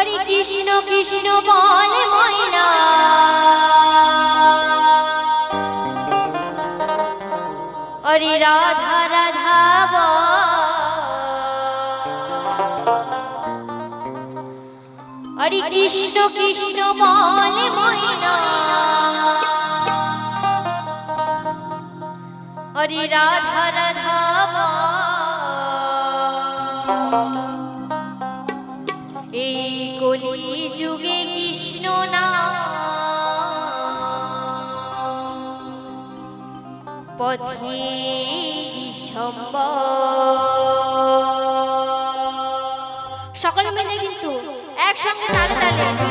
হরি কৃষ্ণ কৃষ্ণ বল ময়না। হরি রাধা রাধা হরে কৃষ্ণ কৃষ্ণ বল ময়না। হরি রাধা রাধা যুগে কৃষ্ণ না। পথে সম্ভব সকলে মিলে কিন্তু একসঙ্গে তালে তালে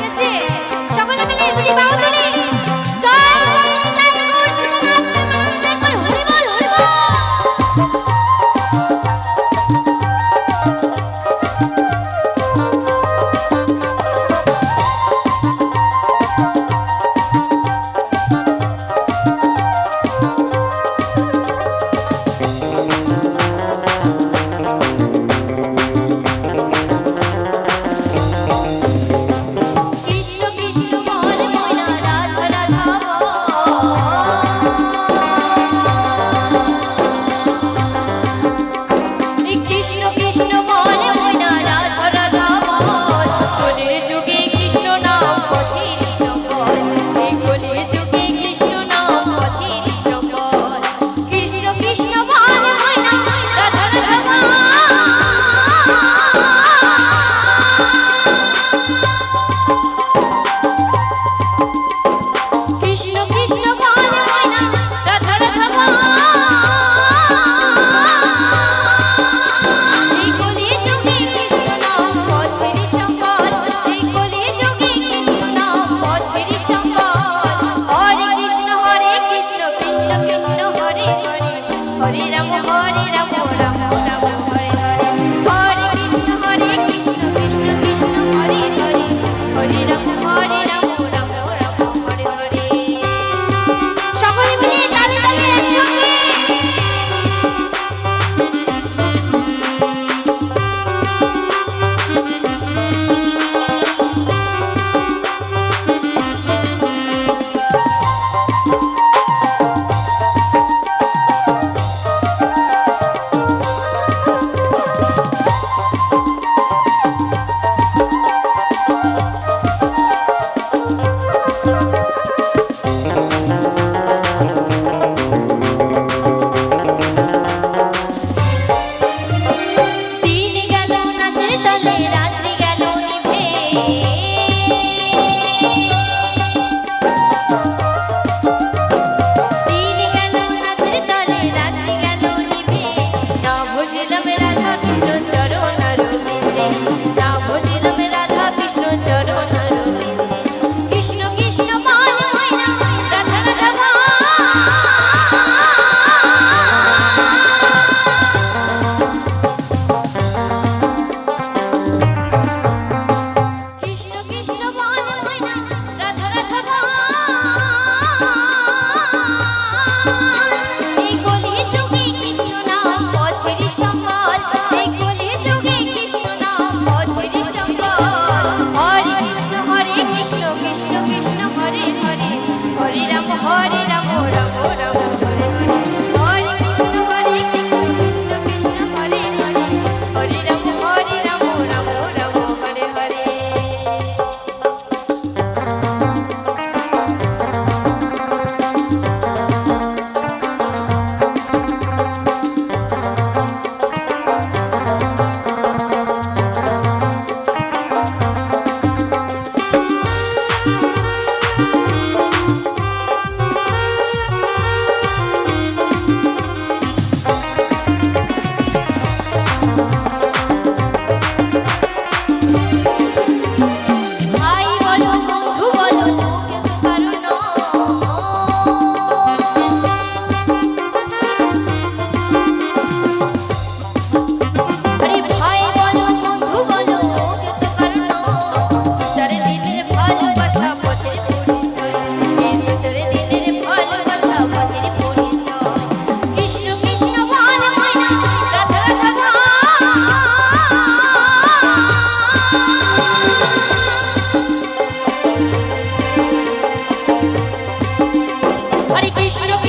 ngồi đi đâu ngồi đâu ngồi đâu ngồi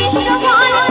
Krishna বল